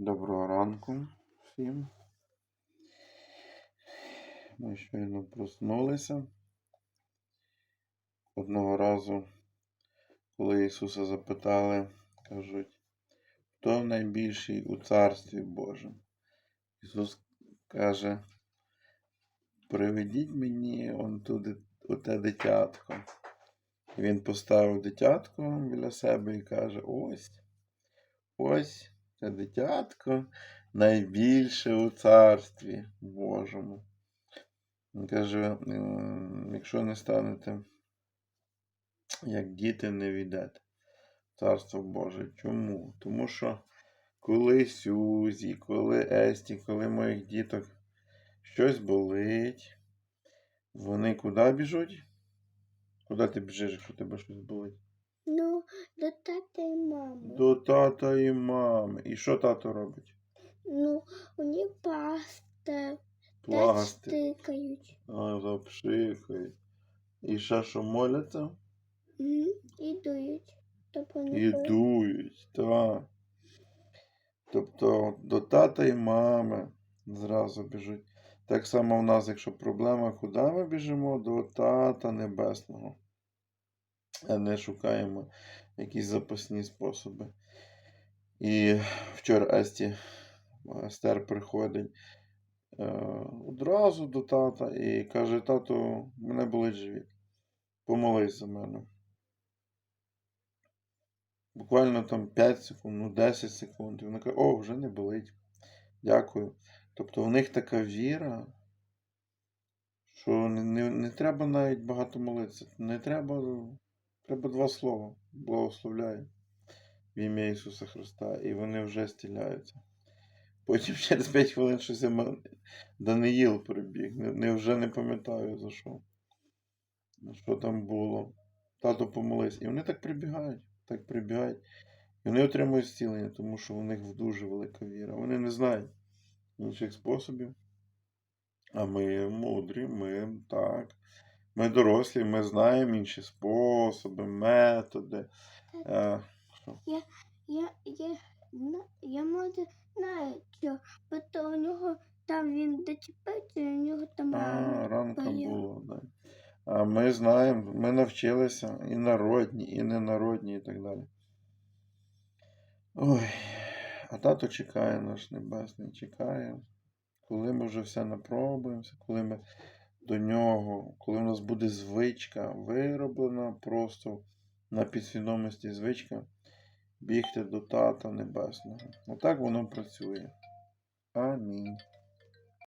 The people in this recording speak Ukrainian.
Доброго ранку всім. Ми щойно проснулися. Одного разу, коли Ісуса запитали, кажуть, хто найбільший у Царстві Божому? Ісус каже, приведіть мені он туди, оте дитятко. І він поставив дитятко біля себе і каже: ось, ось це дитятко найбільше у царстві Божому. Він каже, «Ем, якщо не станете, як діти, не війдете Царство Боже. Чому? Тому що коли Сюзі, коли Есті, коли моїх діток щось болить, вони куди біжуть? Куди ти біжиш, якщо тебе щось болить? Ну, до тата і мами. До тата і мами. І що тато робить? Ну, вони паста, Пласти. А, запшикають. І ще що моляться? І дують. Тобто І дують, так. Тобто до тата і мами зразу біжуть. Так само в нас, якщо проблема, куди ми біжимо? До тата небесного. Не шукаємо якісь запасні способи. І вчора Есті Естер приходить е, одразу до тата і каже: тату, мене болить живіт. Помолись за мене. Буквально там 5 секунд, ну 10 секунд. І вона каже, о, вже не болить. Дякую. Тобто в них така віра, що не, не, не треба навіть багато молитися. Не треба, треба два слова. Благословляю в ім'я Ісуса Христа. І вони вже стіляються. Потім через 5 хвилин щось Даниїл прибіг. Не, вже не пам'ятаю за що. Що там було. Тато помолись. І вони так прибігають, так прибігають. І вони отримують зцілення, тому що у них дуже велика віра. Вони не знають інших способів. А ми мудрі, ми так. Ми дорослі, ми знаємо інші способи, методи. Е, що? Я, я, зна- я може знаю, що, бо то у нього там він дочіпається, і у нього там А, ранка Моя. було, да. А ми знаємо, ми навчилися і народні, і ненародні, і так далі. Ой, а тато чекає наш небесний, чекає, коли ми вже все напробуємося, коли ми до нього, коли в нас буде звичка вироблена просто на підсвідомості звичка бігти до тата небесного. Отак воно працює. Амінь.